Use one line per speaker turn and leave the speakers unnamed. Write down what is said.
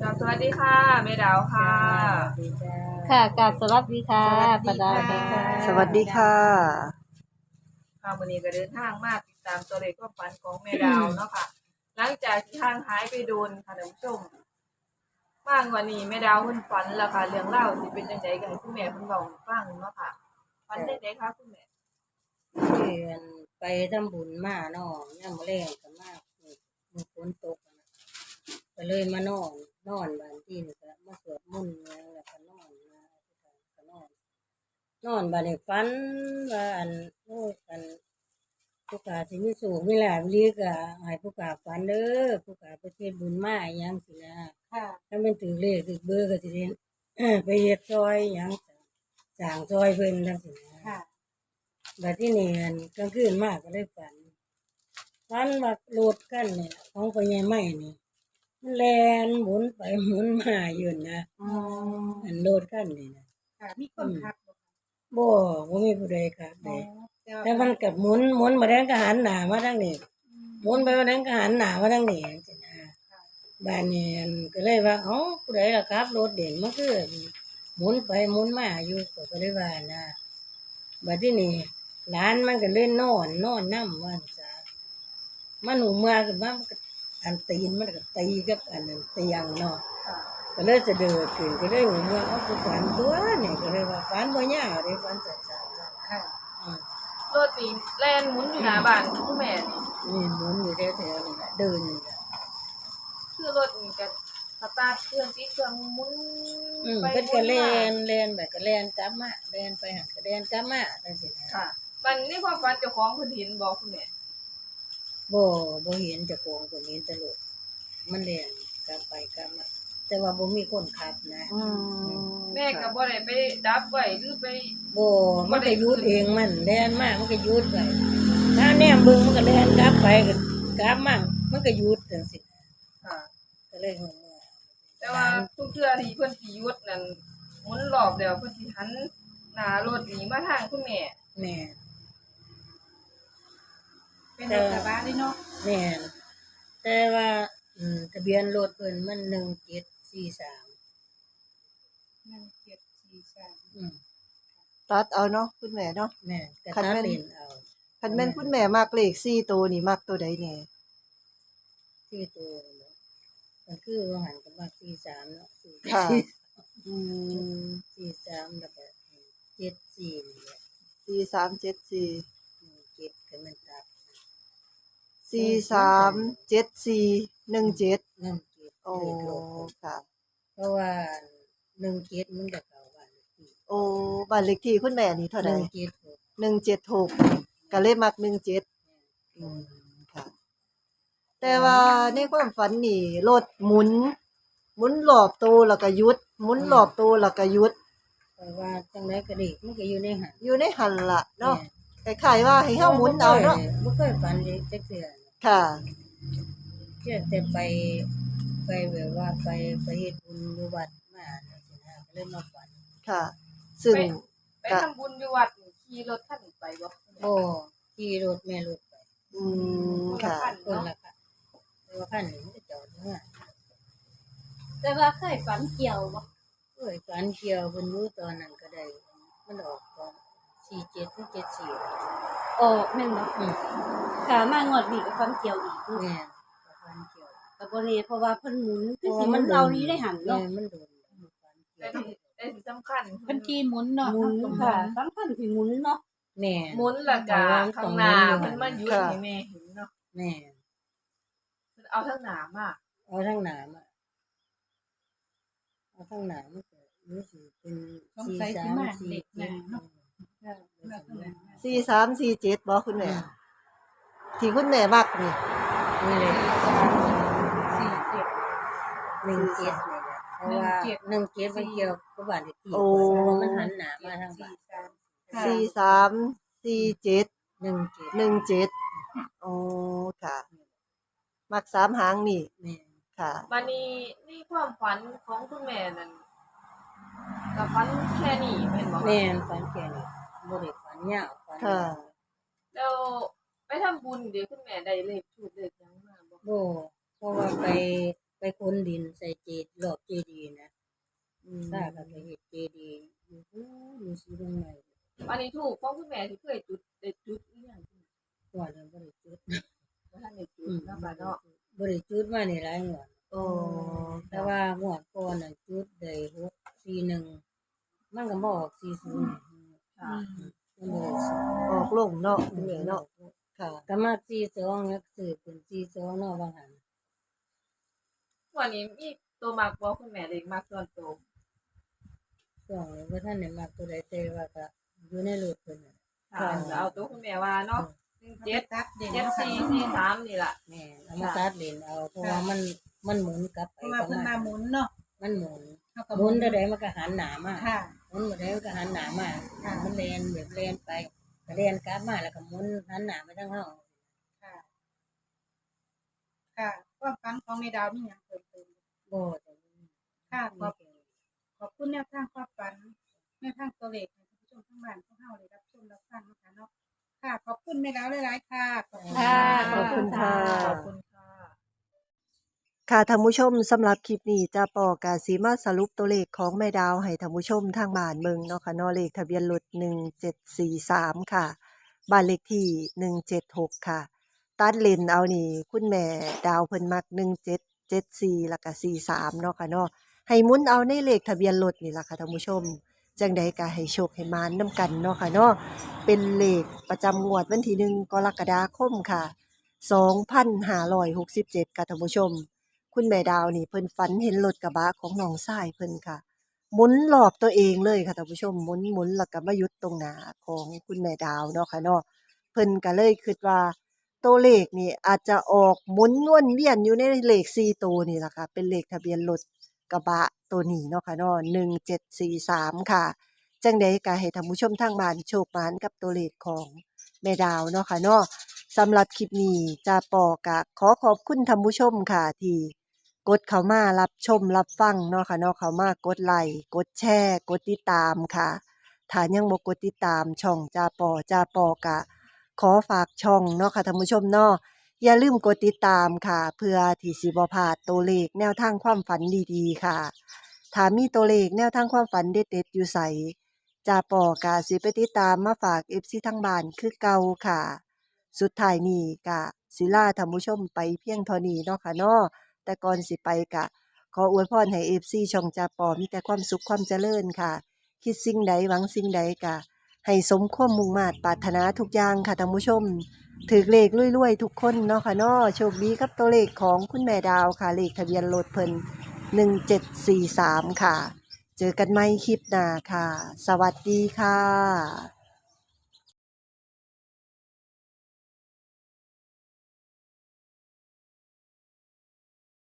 ครับสวัสดีค่ะเมดาวค่ะ
ค่ะกราบสวัสดีค่ะ
สวัสดี
ปดา
ค่ะ
ค่ะ
สวัสดีค่ะ
ค่ะวันนี้ก็เดินทางมาติดตามตัวเลขความฝันของเมดาวเนาะค่ะ หลังจากที่ทางหายไปโดนค่ะท่านผู้ชมมากกว่านี้เมดาวเพิ่นฝันแล้วค่ะเรื่องเล่าวสิเป็นจังไดกันคุณแม่เพิ่นเว้าให้ฟังเนาะค่ะฝันได้ไดคะคุณแม่
เดือนไปทำบุญมาเนาะย่ามมื้อแรงก็มามื้อฝนตกอะนะ ก็เลยมานอนนอนบ้านที่นี่ก็มาสวดมนต์หยังแล้วก็นอนมาก็นอนนอนบัดนี้ฝันว่าอันโอ้ยอันผู้กาสิมีสูงมีหลายลีก็ให้ผู้กาฝันเด้อผู้กาไปเทศบุญมาอิหยังสินะ
ค่ะ
ถ้ามันถือเลขถือเบอร์ก็สิได้ไปเฮ็ดซอยอิหยังสร้างซอยเพิ่นจังซี่นะ
ค่ะ
บัดที่นี่อันกลางคืนมากก็เลยฝันฝันว่าโลดกันเนี่ยของพ่อใหญ่ไม้นี่ มันแลนหมุนไปหมุนมาอยู่นะ
อ๋อ
อันโลดกันนี่นะ
ค่ะมีคนทักบ่
บ่บ่มีผู้ใดครับ
อ๋
เด้
อ
แต่มันกับหมุนหมุนมาแดงก็หันหน้ามาทางนี้หมุนไปมาแดงก็หันหน้ามาทางนี้จังซี่นะบ้านนี้อันก็เลยว่าเอ้าผู้ใดล่ะครับรถเด่นมันคือหมุนไปหมุนมาอยู่ก็ก็เลยว่านะบัดที่นี่หลานมันก็เล่นนอนนอนน้ำวันซะมันหนูเมื่อขึ้นมามันก็ อันตีนมันก็ตีกับอันนั้นเตียงเนาะ
ค่ะ
ก็เลยจะเดินขึ้นก็เลยหูเมื่อเอาไปฝันตัวนี่ก็เลยว่าฝันบ่ยากเลยฝันสันๆ
ค่ะ
อืม
รถนี่แล่นหมุนอยู่หน้าบ้านคุณแม่นี่
นี่หมุนอยู่แถวๆนี่แหละเดินนี่แหละ
คือรถนี่ก็สตาร์ทเครื่องติดเครื่องหมุน
อืม
ไป
เพิ่นก็
หมุ
แล่
มาน
แล่นแบบก็แล่นกลับมาแล่นไปหันก็แล่นกลับมาจังซี่นะ
ค่ะมันนี่ความฝันเจ้าของเพิ่นเห็นบอกคุณแม่
บ่บ่เห็นเจ้าของก็เห็นแต่รถมันแล่นกลับไปกลับมาแต่ว่าบ่มีคนขับนะ
อืม
แม่ก็บ่ได้ไปดับไว้หรือไป
บ่มันก็หยุดเองมันแล่นมามันก็หยุดไว้ถ้าแนมเบิ่งมันก็แล่นกลับไปก็กลับมามันก็หยุดจังซี่
ค่ะ
ก็เลยงงว่า
แต่ว่าทุกเทื่อที่เพิ่นสิหยุดนั่นหมุนรอบแล้วเพิ่นสิหันหน้ารถหนีมาทางคุณแม่
แม่
เป็นรถกระบะเลยเนาะ
แม่นแต่ว่าอืมทะเบียนรถเพิ่นมัน1743
1743
อืม
ตัดเอาเนาะคุณแม่เนาะ
แม่นก็
คัน
ตัด
แม่น
เลนเอา
คันแม่นคุณแม่มากเลข4ตัวนี่มักตัวใดแน่
ที่ตัวเนาะมันคือว่าหันกับว่า43เนาะ
ค่ะอืม
43แล้วก็74นี่แหละ
4374
อืมเก็บก็มันตั ด
437417
นั่นเก็บ
โอ้
เลขรถ
ค่ะ
เพราะว่า17มันก็เข้าบ้านเลขที่
โอ้บ้านเลขที่คุณแม่นี่เท่าใด
176
176ก็เลยมัก17อืมค่ะ แต่ว่าในความฝันนี่รถหมุน หมุนรอบตัวแล้วก็หยุดหมุนรอบตัวแล้วก็หยุด
เพราะว่าจังไดก็เด็กมันก็อยู่ในหัน
อยู่ในหันละเนาะคล้ายๆว่าให้เฮาหมุนเอาเนาะ
บ่เคยฝันเลยจักเทื่อ
ค่ะ
เชื่อแต่ไปไปแบบว่าไปไปเฮ็ดบุญอยู่วัดมาจังซี่นะก็เลยมาฝัน
ค่ะ ซึ่ง
ไปทำบุญอยู่วัดนี่ขี่รถคันไปบ่คุณแม่
บ่ขี่รถแม่รถไป
อืมค่ะ
คนละค่ะแต่ว่าคันนี้มันก็จอดอยู่ว่า
แต่ว่าเคยฝันเกี่ยวบ่
เอ้ยฝันเกี่ยวเพิ่นรู้ตอนนั้นก็ได้ มันออกตอน47ถึง74
ออกแม่นบ่
อืม
ค่ะมางวดนี้ก็ฝันเกี่ยวอีก
แม่นก็ฝันเกี่ยว
ก็บ่แน่เพราะว่าเพิ่นหมุน
เพ
คือ
ราะ
สิ
ว่า
หมุน
โด
เรานี้ได้หัน
แม่
เนาะ
มันโดนฝันเกี่
แต่
ยว
ที่แต่ที่สำคัญ
เพิ่นขี่หมุนเนาะ
หมุนค่ะสำคัญที่หมุนเนาะ
แม่
หมุนและกะ
เพระว่
ข้างหน้า
ต้
เพิ่
อน
มาหยุด
ค่ะ
ให้แม่เห็นเนาะ
แม่
เพิ่นเอาทั้งหน้ามา
เอาทั้งหนามอะเอาทั้งหนามมันก็รู้สึกเป็น
สง
สี่
สัย
สา
สิ
ม
มา
สี่
เด็ก
เจ็ด
นะเนาะ
สี่สามสี่เจ็ดบ่คุณแม่ที่คุณแม่มักนี่
นี่เลย
สี่เจ็ด
หนึ่งเจ็ดนี่แหละเพราะว่าหนึ่งเจ็ดมันเกี่ยวกับบ้านเลขที่
โอ้
เพราะว่ามันหันหนามาทางบ้าน
สี่สามสี่เจ็ด
หนึ่งเจ็ด
หนึ่งเจ็ดโอ้ค่ะ มักสามหางนี่
แม่
ค่ะ
บัดนี้นี่ความฝันของคุณแม่นั่นก็ฝันแค่นี้แม่นบ่คะ
แม่นฝันแค่นี้ บริด้ฝันยาวฝัน
ค่ะ
เราไปทำบุญเดี๋ยวคุณแม่ได้เลยชุดเลยยังมาบ
อกโเพราะว่าไปไปคนดินใส่เจดหลอกเจดีนะ
อืม
ตาก็ไปเห็ดเจดีย์อยู่ดูสียู่งไหน
อันนี้ถูกของคุณแม่ที่เคยจุดได้จุดอีหยัง
ว่าแล้วบ่ได้จุด
บ่ทันได้จุดเนาะบ่เนาะ
บริจุดมานี่หลายงวด
โอ้
แต่แต่ว่าว่งวดก่อนน่ะจุดได้หัวสีหนึ่งมันก็บ่ออก40 อ
ออกลงเนาะคุณแม่เนาะค่ะ
ก็มาสี่สองแล้วซื้อเป็นสี่สองเนาะบางหัน
วันนี้มีตัวมักบ่คุณแม่เล็กมักส่วนตัว
ช่วงนี้บ่ทันได้มักตัวใดแต่ว่าก็อยู่ในรถเพิ่นน่ะ
ค่ะเอาตัวคุณแม่ว่าเนาะเจ็ด
ตัดเด่น
เจ็ด
เนาะค่ะ
สี่สี่สามนี่ล่ะ
แม่นเอามาตัดเลนเอาเพราะว่ามันมันหมุนกลับไป
เพราะว่าก
ลับ
เพิ่นมา
มา
หมุนเนาะ
มันหมุน
เท่ากับ
หมุนเท่าใดมันก็หันหน้ามา
ค่ะ
หมุนเท่าใดมันก็หันหน้ามา
ค่ะ
มันแล่นแบบแล่นไปก็แล่นกลับมาแล้วก็หมุนหันหน้าไปทางเฮา
ค่ะ ค่ะความฝันของแม่ดาวมีหยังเพิ่มเติม
บ่แต่
ค่ะขอบขอบคุณแนวทางความฝันแนวทางตัวเลขให้ท่านผู้ชมทั้งบ้านของเฮาได้รับชมรับฟังนะคะเนาะค่ะ ขอบคุณแม่ดาวหลายๆค่ะขอบคุณ
ค่ะ
ขอบคุณค่ะ
ขอบคุณ ค่ะ
ท่านผู้ชมสำหรับคลิปนี้จะปอกาสีมาสรุปตัวเลขของแม่ดาวให้ท่านผู้ชมทางบ้านเบิงเนาะค่ะนาะเลขทะเบียนรถ1743 ค่ะ บ้านเลขที่ 176 ค่ะ ตัดเลนเอานี่คุณแม่ดาวเพิ่นมัก 1774 แล้วก็43 เนาะค่ะเนาะให้มุนเอาในเลขทะเบียนรถนี่ล่ะค่ะท่านผู้ชม จังใดก็ให้โชคให้มานำกันเนาะค่ะเนาะเป็นเลขประจำงวดวันที่1กรกฎาคมค่ะ 2567ค่ะท่านผู้ชม คุณแม่ดาวนี่เพิ่นฝันเห็นรถกระบะของน้องชายเพิ่นค่ะหมุนรอบตัวเองเลยค่ะท่านผู้ชมหมุนหมุนแล้วก็มาหยุดตรงหน้าของคุณแม่ดาวเนาะค่ะเนาะเพิ่นก็เลยคิดว่า ตัวเลขนี่อาจจะออกหมุนวนเวียนอยู่ในเลข4ตัวนี่แหละค่ะ เป็นเลขทะเบียนรถกระบะตัวนี้เนาะค่ะเนาะ1743ค่ะ จังใดก็ให้ท่านผู้ชมทางบ้านโชคหมานกับตัวเลขของแม่ดาวเนาะค่ะเนาะสำหรับคลิปนี้จะปอกะขอขอบคุณท่านผู้ชมค่ะที่ กดเข้ามารับชมรับฟังเนาะค่ะเนาะเข้ามากดไลค์กดแชร์ กดติดตามค่ะถ้ายังบ่กดติดตามช่องจาปอจาปอกะ ขอฝากช่องเนาะค่ะท่านผู้ชมเนาะอย่าลืมกดติดตามค่ะ เพื่อที่สิบ่พลาดตัวเลขแนวทางความฝันดีๆค่ะถ้ามีตัวเลขแนวทางความฝันเด็ดๆอยู่ใสจาปอกะสิไปติดตามมาฝาก FC ทางบ้านคือเก่าค่ะ สุดท้ายนี้กะศิลาท่านผู้ชมไปเพียงเท่านี้เนาะค่ะเนาะ แต่ก่อนสิไปกะ ขออวยพรให้เอฟซีช่องจาปอมีแต่ความสุขความเจริญค่ะ คิดสิ่งใดหวังสิ่งใดกะ ให้สมความมุ่งมาตรปรารถนาทุกอย่างค่ะท่านผู้ชม ถือเลขรวยๆ ทุกคนเนาะค่ะเนาะโชคดีกับตัวเลขของคุณแม่ดาวค่ะเลขทะเบียนรถเพิ่น1743 ค่ะ เจอกันใหมคลิปหน้าค่ะ สวัสดีค่ะ